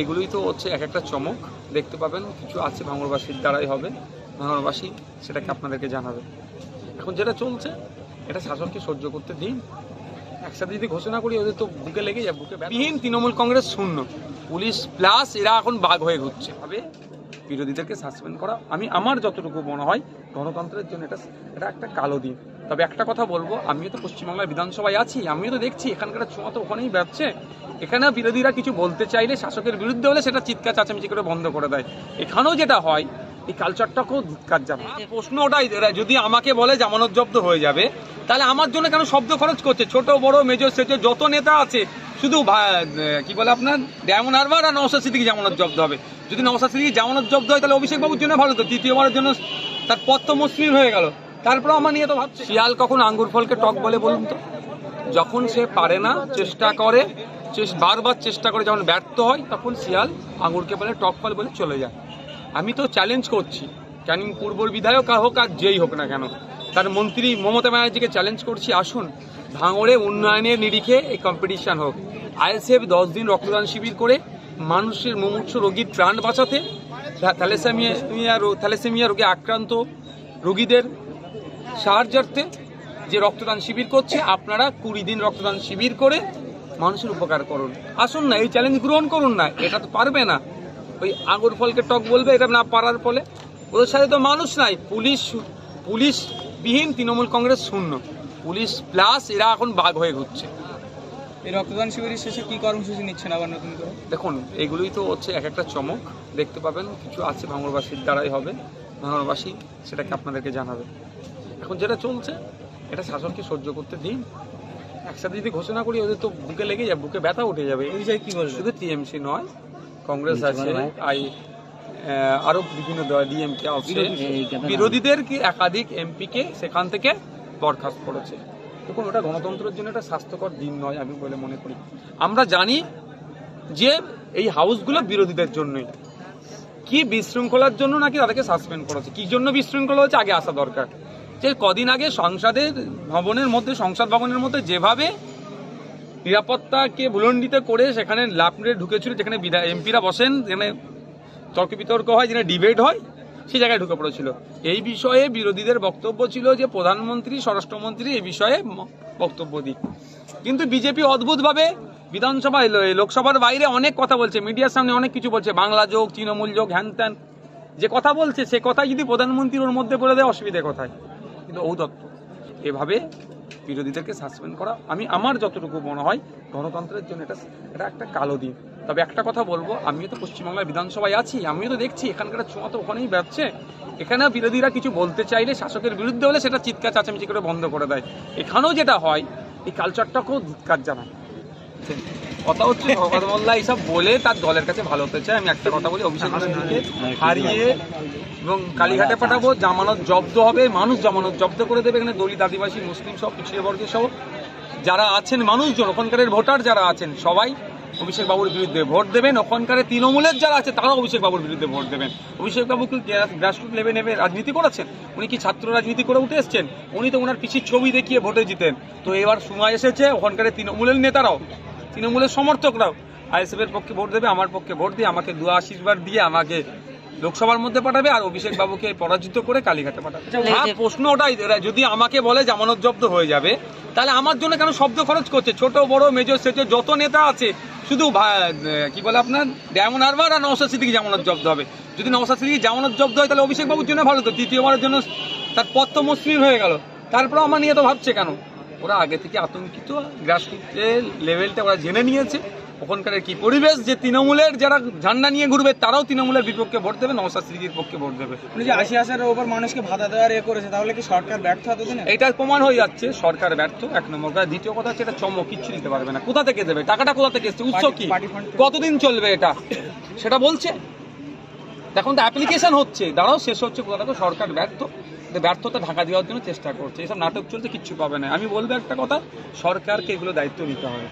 এগুলোই তো হচ্ছে এক একটা চমক। দেখতে পাবেন, কিছু আছে ভাঙরবাসীর দ্বারাই হবে। ভাঙরবাসী সেটাকে আপনাদেরকে জানাবে। এখন যেটা চলছে, এটা শাসককে সহ্য করতে দিন। একসাথে যদি ঘোষণা করি, ওদের তো বুকে লেগে যায় বুকে। বিহীন তৃণমূল কংগ্রেস শূন্য। পুলিশ প্লাস এরা এখন বাঘ হয়ে ঘুরছে। ভাবে বিরোধীদেরকে সাসপেন্ড করা। আমি আমার যতটুকু মনে হয় গণতন্ত্রের জন্য এটা এটা একটা কালো দিন। তবে একটা কথা বলব, আমিও তো পশ্চিমবাংলার বিধানসভায় আছি, আমিও তো দেখছি, এখানকার ছোঁয়া তো ওখানেই বেড়ছে এখানে বিরোধীরা কিছু বলতে চাইলে শাসকের বিরুদ্ধে হলে সেটা চিৎকার, চাচামেচি করে বন্ধ করে দেয়। এখানেও যেটা হয়, এই কালচারটাকেও ধিক্কার যাবে প্রশ্ন ওটাই যদি আমাকে বলে জামানত জব্দ হয়ে যাবে, তাহলে আমার জন্য কেন শব্দ খরচ করছে? ছোট, বড় মেজর সেজর যত নেতা আছে, শুধু কি বলে আপনার? ডায়মন্ড হারবার আর নওশাদ সিদ্দিকি জামানত জব্দ হবে। যদি নওশাদ সিদ্দিকি জামানত জব্দ হয়, তাহলে অভিষেক বাবুর জন্য ভালো তো তৃতীয়বারের জন্য তার পথ তো মসৃণ হয়ে গেল। তারপরে আমার নিয়ে তো ভাবছে। শিয়াল কখন আঙ্গুর ফলকে টক বলে বলুন তো? যখন সে পারে না, চেষ্টা করে বারবার চেষ্টা করে যখন ব্যর্থ হয়, তখন শিয়াল আঙুরকে বলে টক ফল বলে চলে যায়। আমি তো চ্যালেঞ্জ করছি। ক্যানিং পূর্বর বিধায়ক আর হোক আর যেই হোক না কেন, তার মন্ত্রী মমতা ব্যানার্জিকে চ্যালেঞ্জ করছি। আসুন, ভাঙড়ে উন্নয়নের নিরিখে এই কম্পিটিশান হোক। আইএসএফ দশ দিন রক্তদান শিবির করে মানুষের মুমূর্ষ রোগীর প্রাণ বাঁচাতে থ্যা- থ্যালাসেমিয়া থ্যালাসেমিয়া রোগে আক্রান্ত রোগীদের সাহায্যার্থে যে রক্তদান শিবির করছে, আপনারা কুড়ি দিন রক্তদান শিবির করে মানুষের উপকার করুন। আসুন না, এই চ্যালেঞ্জ গ্রহণ করুন না, এটা তো পারবে না। ওই আঙুর ফলকে টক বলবে, এটা না পারার ফলে। ওদের সাথে তো মানুষ নাই, পুলিশ পুলিশ বিহীন তৃণমূল কংগ্রেস শূন্য। পুলিশ প্লাস এরা এখন বাঘ হয়ে ঘুরছে। এই রক্তদান শিবিরের শেষে কি কর্মসূচি নিচ্ছেন আবার নতুন করে? দেখুন এগুলোই তো হচ্ছে এক একটা চমক দেখতে পাবেন কিছু আছে ভাঙড়বাসীর দ্বারাই হবে ভাঙড়বাসী সেটাকে আপনাদেরকে জানাবে। এখন যেটা চলছে এটা শাসনকে সহ্য করতে দিন। একসাথে যদি ঘোষণা করি ওদের তো বুকে লেগে যাবে বুকে ব্যথা উঠে যাবে। এই বিষয়ে কি বলবেন? শুধু টিএমসি নয় কংগ্রেস আছে আই আরও বিভিন্ন ডিএমকে আছে। বিরোধীদের কি একাধিক এমপিকে সেখান থেকে বরখাস্ত করেছে? দেখুন ওটা গণতন্ত্রের জন্য একটা স্বাস্থ্যকর দিন নয় আমি বলে মনে করি। আমরা জানি যে এই হাউসগুলো বিরোধীদের জন্যই। কি বিশৃঙ্খলার জন্য নাকি তাদেরকে সাসপেন্ড করেছে কি জন্য বিশৃঙ্খলা হচ্ছে? আগে আসা দরকার। যে কদিন আগে সংসদের ভবনের মধ্যে, সংসদ ভবনের মধ্যে যেভাবে নিরাপত্তাকে ভুলণ্ডিত করে সেখানে মেরে ঢুকেছিল, যেখানে বিধায় এমপিরা বসেন, যেখানে তর্ক বিতর্ক হয়, যেখানে ডিবেট হয় সেই জায়গায় ঢুকে পড়েছিল। এই বিষয়ে বিরোধীদের বক্তব্য ছিল যে, প্রধানমন্ত্রী, স্বরাষ্ট্রমন্ত্রী এই বিষয়ে বক্তব্য দিক। কিন্তু বিজেপি অদ্ভুতভাবে বিধানসভায় লোকসভার বাইরে অনেক কথা বলছে, মিডিয়ার সামনে অনেক কিছু বলছে, বাংলা যোগ, তৃণমূল যোগ, হ্যান ত্যান। যে কথা বলছে, সে কথা যদি প্রধানমন্ত্রী ওর মধ্যে বলে দেয় অসুবিধে কোথায়? কিন্তু ঔদত্ত, এভাবে বিরোধীদেরকে সাসপেন্ড করা। আমি আমার যতটুকু মনে হয় গণতন্ত্রের জন্য এটা এটা একটা কালো দিন। তবে একটা কথা বলব, আমিও তো পশ্চিমবাংলার বিধানসভায় আছি, আমিও তো দেখছি এখানকার ছোঁয়া তো ওখানেই ব্যবছে এখানে বিরোধীরা কিছু বলতে চাইলে শাসকের বিরুদ্ধে হলে সেটা চিৎকার চাচামিচি করে বন্ধ করে দেয়। এখানেও যেটা হয়, এই কালচারটাকেও ধিৎকার জানায়। কথা হচ্ছে মোল্লা এইসব বলে তার দলের কাছে ভালো হতে চায়। আমি একটা কথা বলি অভিষেক ব্যানার্জিকে হারিয়ে এবং কালীঘাটে পাঠাবো জামানত জব্দ হবে মানুষ জামানত জব্দ করে দেবে এখানে দলিত আদিবাসী মুসলিম সব পিছিয়ে বর্গের সহ যারা আছেন মানুষজন ওখানকারের ভোটার যারা আছেন সবাই অভিষেক বাবুর বিরুদ্ধে ভোট দেবেন। ওখানকারের তৃণমূলের যারা আছে তারাও অভিষেক বাবুর বিরুদ্ধে ভোট দেবেন। অভিষেক বাবু কি গ্রাসরুট লেভেল নেবে রাজনীতি করেছেন? উনি কি ছাত্র রাজনীতি করে উঠে এসছেন? উনি তো ওনার পিছিয়ে ছবি দেখিয়ে ভোটে জিতেন। তো এবার সময় এসেছে ওখানকার তৃণমূলের নেতারাও তৃণমূলের সমর্থকরাও। আইএসএফ এর পক্ষে ভোট দেবে আমার পক্ষে ভোট দিয়ে আমাকে দু আশীর্বাদ দিয়ে আমাকে লোকসভার মধ্যে পাঠাবে আর অভিষেক বাবুকে পরাজিত করে কালীঘাটে পাঠাবে। হ্যাঁ প্রশ্ন ওটাই যদি আমাকে বলে জামানত জব্দ হয়ে যাবে তাহলে আমার জন্য কেন শব্দ খরচ করছে? ছোট বড় মেজর সেজর যত নেতা আছে শুধু কি বলে আপনার? ডায়মন্ড হারবার আর নওশাদ সিদ্দিকি জামানত জব্দ হবে। যদি নওশাদ সিদ্দিকি জামানত জব্দ হয় তাহলে অভিষেক বাবুর জন্য ভালো তো দ্বিতীয়বারের জন্য তার পথ তো মসৃণ হয়ে গেল। তারপরে আমার নিয়ে তো ভাবছে কেন? ওরা আগে থেকে আতঙ্কিত গ্রাসরুটের লেভেলটা ওরা জেনে নিয়েছে। ওখানকার কি পরিবেশ যে তৃণমূলের যারা ঝান্ডা নিয়ে ঘুরবে তারাও তৃণমূলের বিপক্ষে ভোট দেবে নওশাদ সিদ্দিকির পক্ষে ভোট দেবে। উনি যে আশি হাজারের ওপর মানুষকে ভাতা দেওয়ার এ করেছে তাহলে কি সরকার ব্যর্থ হতো এটা প্রমাণ হয়ে যাচ্ছে সরকার ব্যর্থ এক নম্বর। কথা দ্বিতীয় কথা হচ্ছে এটা চমক কিচ্ছু দিতে পারবে না। কোথা থেকে দেবে? টাকাটা কোথা থেকে এসছে? উৎস কি? কতদিন চলবে এটা? সেটা বলছে। এখন তো অ্যাপ্লিকেশন হচ্ছে। দাঁড়াও শেষ হচ্ছে কোথা থেকে? সরকার ব্যর্থ। ব্যর্থতা ঢাকা দেওয়ার জন্য চেষ্টা করছে। এসব নাটক চলতে কিচ্ছু পাবে না। আমি বলব একটা কথা, সরকারকে এগুলো দায়িত্ব নিতে হবে।